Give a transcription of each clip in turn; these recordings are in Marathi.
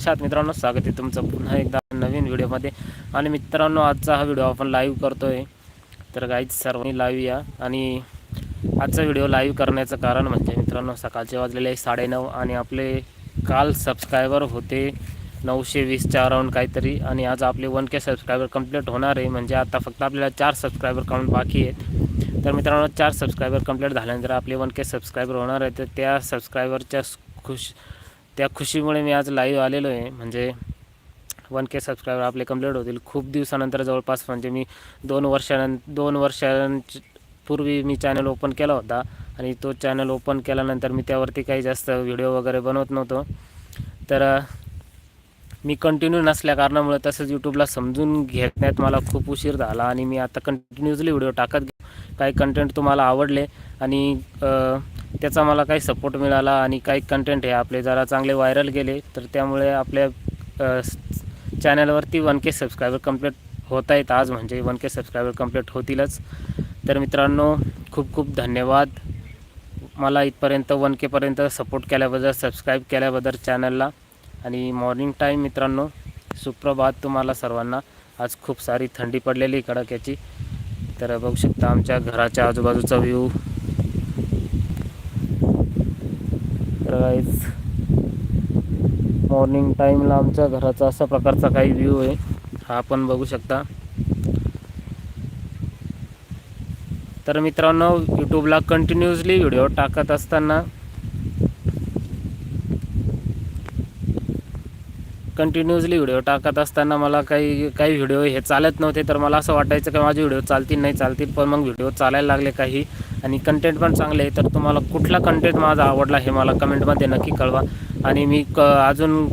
नमस्कार मित्रांनो स्वागत आहे तुमचं पुन्हा एकदा नवीन व्हिडिओमध्ये. आणि मित्रांनो आजचा हा व्हिडिओ आपण लाईव्ह आहे तर काहीच सर्वांनी लाईव्ह या. आणि आजचा व्हिडिओ लाईव्ह करण्याचं कारण म्हणजे मित्रांनो सकाळचे वाजलेले साडेनऊ आणि आपले काल सबस्क्रायबर होते नऊशे वीसच्या अराऊंड काहीतरी. आणि आज आपले वन के सबस्क्रायबर कंप्लीट होणार आहे. म्हणजे आता फक्त आपल्याला चार सबस्क्रायबर काउंट बाकी आहेत. तर मित्रांनो चार सबस्क्रायबर कंप्लीट झाल्यानंतर आपले वन के सबस्क्रायबर होणार आहे. तर त्या सबस्क्रायबरच्या खुश त्या खुशीमुळे मी आज लाईव्ह आलेलो आहे. म्हणजे वन के सबस्क्रायबर आपले कंप्लीट होतील. खूप दिवसानंतर जवळपास म्हणजे मी दोन वर्षानं दोन वर्षांपूर्वी मी चॅनल ओपन केला होता. आणि तो चॅनल ओपन केल्यानंतर मी त्यावरती काही जास्त व्हिडिओ वगैरे बनवत नव्हतो. तर मी कंटिन्यू नसल्या कारणामुळे तसंच यूट्यूबला समजून घेण्यात मला खूप उशीर झाला. आणि मी आता कंटिन्युअसली व्हिडिओ टाकत काही कंटेंट तुम्हाला आवडले आणि त्याचा मला काही सपोर्ट मिळाला आणि काही कंटेंट हे आपले जरा चांगले व्हायरल गेले तर त्यामुळे आपल्या चॅनलवरती वन के सबस्क्रायबर कंप्लीट होत आहेत आज. म्हणजे वन के सबस्क्रायबर कंप्लीट होतीलच. तर मित्रांनो खूप खूप धन्यवाद. मला इथपर्यंत वन केपर्यंत सपोर्ट केल्याबद्दल सबस्क्राईब केल्याबद्दल चॅनलला आणि मॉर्निंग टाईम मित्रांनो सुप्रभात तुम्हाला सर्वांना. आज खूप सारी थंडी पडलेली कडाक्याची तर बघू शकता आमच्या घराच्या आजूबाजूचा व्ह्यू मित्र गाईज मॉर्निंग टाईमला आमच्या घराचा असा प्रकारचा काही व्ह्यू आहे. हा आपण बघू शकता. तर मित्रांनो यूट्यूबला कंटिन्युअसली व्हिडिओ टाकत असताना कंटिन्युअसली व्हिडिओ टाकत असताना मला काही काही व्हिडिओ हे चालत नव्हते. तर मला असं वाटायचं की माझे व्हिडिओ चालतील नाही चालतील पण मग व्हिडिओ चालायला लागले काही. आणि कंटेंट पण चांगले आहे तर तुम्हाला कुठला कंटेंट माझा आवडला हे मला कमेंटमध्ये नक्की कळवा. आणि मी क अजून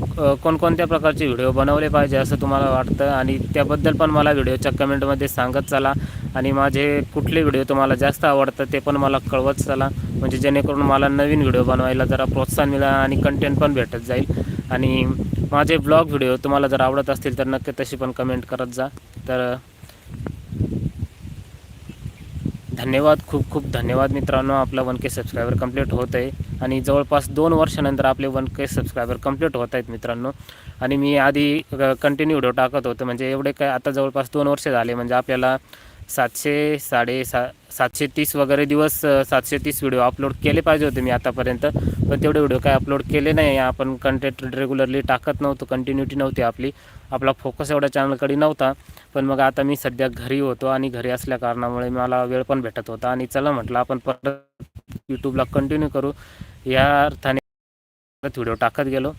कोणकोणत्या प्रकारचे व्हिडिओ बनवले पाहिजे असं तुम्हाला वाटतं? आणि त्याबद्दल पण मला व्हिडिओच्या कमेंटमध्ये सांगत चला. आणि माझे कुठले व्हिडिओ तुम्हाला जास्त आवडतं ते पण मला कळवत चला. म्हणजे जेणेकरून मला नवीन व्हिडिओ बनवायला जरा प्रोत्साहन मिळा आणि कंटेंट पण भेटत जाईल. आणि माझे ब्लॉग व्हिडिओ तुम्हाला जर आवडत असतील तर नक्की तशी पण कमेंट करत जा. तर धन्यवाद खूप खूप धन्यवाद मित्रांनो. आपला वन के सबस्क्रायबर कंप्लीट होत आहे. आणि जवळपास दोन वर्षानंतर आपले वन के सबस्क्रायबर कंप्लीट होत आहेत मित्रांनो. आणि मी आधी कंटिन्यू व्हिडिओ टाकत होतो. म्हणजे एवढे काय आता जवळपास दोन वर्ष झाले. म्हणजे आपल्याला सातशे साडे सा सातशे तीस वगैरे दिवस सातशे तीस व्हिडिओ अपलोड केले पाहिजे होते मी आतापर्यंत. पण तेवढे व्हिडिओ काय अपलोड केले नाही. आपण कंटेंट रेग्युलरली टाकत नव्हतो कंटिन्युटी नव्हती आपली. आपला फोकस एवढ्या चॅनलकडे नव्हता. पण मग आता मी सध्या घरी होतो आणि घरी असल्या कारणामुळे मला वेळ पण भेटत होता. आणि चला म्हटलं आपण परत यूट्यूबला कंटिन्यू करू. या अर्थाने परत व्हिडिओ टाकत गेलो.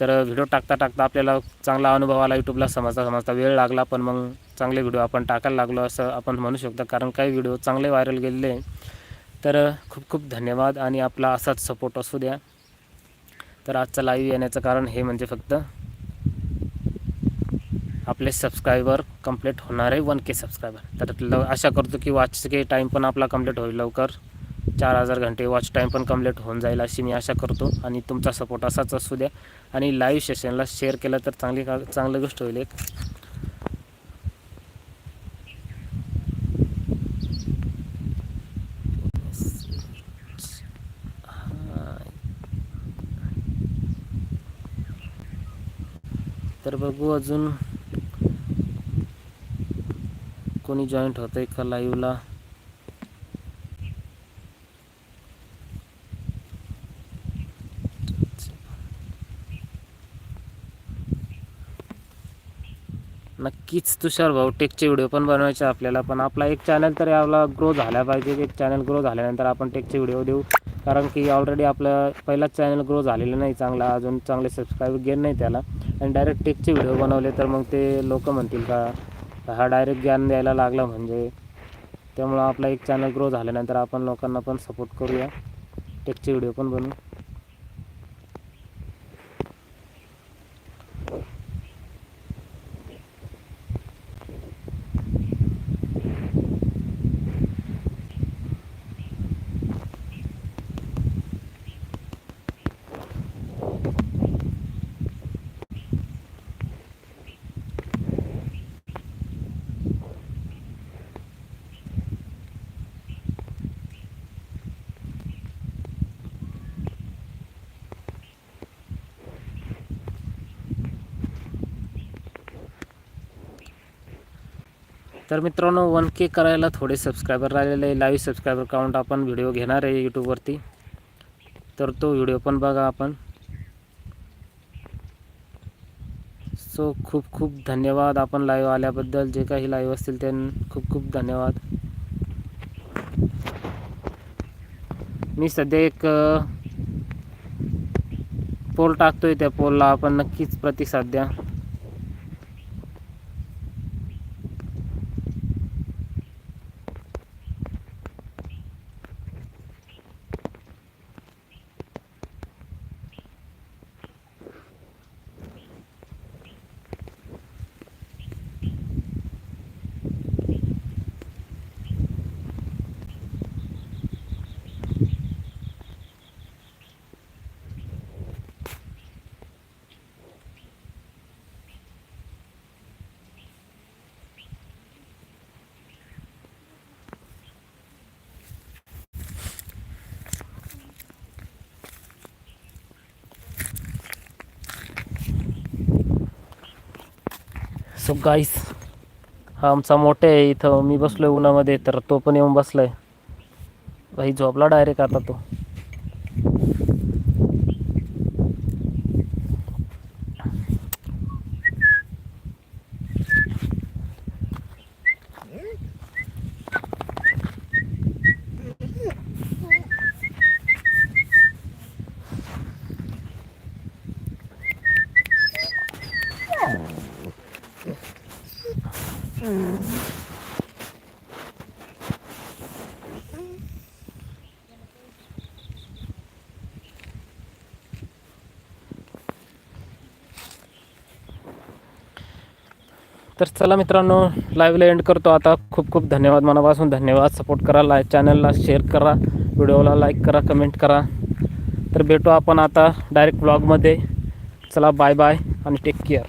तर व्हिडिओ टाकता टाकता आपल्याला चांगला अनुभव आला. यूट्यूबला समजता समजता वेळ लागला. पण मग चांगले व्हिडिओ आपण टाकायला लागलो असं आपण म्हणू शकतो. कारण काही व्हिडिओ चांगले व्हायरल गेलेले तर खूप खूप धन्यवाद आणि आपला असाच सपोर्ट असू द्या. तर आजचा लाईव्ह येण्याचं कारण हे म्हणजे फक्त आपले सबस्क्रायबर कंप्लीट होणार आहे वन के सबस्क्रायबर तर लव आशा करतो की वॉच के टाईम पण आपला कंप्लीट होईल लवकर. चार हजार घंटे वॉच टाईम पण कंप्लीट होऊन जाईल अशी मी आशा करतो. आणि तुमचा सपोर्ट असाच असू द्या. आणि लाईव्ह सेशनला शेअर केलं तर चांगली का चांगली गोष्ट होईल एक. तर बघू अजून कोणी जॉईंट होतंय का लाईव्हला नक्कीच तुषार भाऊ टेकचे व्हिडिओ पण बनवायचे आपल्याला पण आपला एक चॅनल तर याला ग्रो झाला पाहिजे. एक चॅनल ग्रो झाल्यानंतर आपण टेकचे व्हिडिओ देऊ. कारण की ऑलरेडी आपलं पहिलाच चॅनल ग्रो झालेलं नाही चांगला अजून चांगले सबस्क्राईबर गेन नाही त्याला. आणि डायरेक्ट टेकचे व्हिडिओ बनवले तर मग ते लोक म्हणतील का हा डायरेक्ट ज्ञान द्यायला लागला म्हणजे. त्यामुळं आपला एक चॅनल ग्रो झाल्यानंतर आपण लोकांना पण सपोर्ट करूया. टेकचे व्हिडिओ पण बनवू. तर मित्रांनो वन के करायला थोडे सबस्क्रायबर राहिलेले लाईव्ह सबस्क्रायबर काउंट आपण व्हिडिओ घेणार आहे यूट्यूबवरती तर तो व्हिडिओ पण बघा आपण. सो खूप खूप धन्यवाद आपण लाईव्ह आल्याबद्दल. जे काही लाईव्ह असतील ते खूप खूप धन्यवाद. मी सध्या एक पोल टाकतोय त्या पोलला. आपण नक्कीच प्रतिसाद द्या. सो गाईस हा आमचा मोठे आहे इथं. मी बसलो आहे उन्हामध्ये तर तो पण येऊन बसलाय. भाई झोपला डायरेक्ट आता तो. तर चला मित्रांनो लाईव्हला एंड करतो आता. खूप खूप धन्यवाद. मनापासून धन्यवाद. सपोर्ट करा लाय चॅनलला शेअर करा व्हिडिओला लाईक करा कमेंट करा. तर भेटू आपण आता डायरेक्ट ब्लॉगमध्ये चला बाय बाय आणि टेक केअर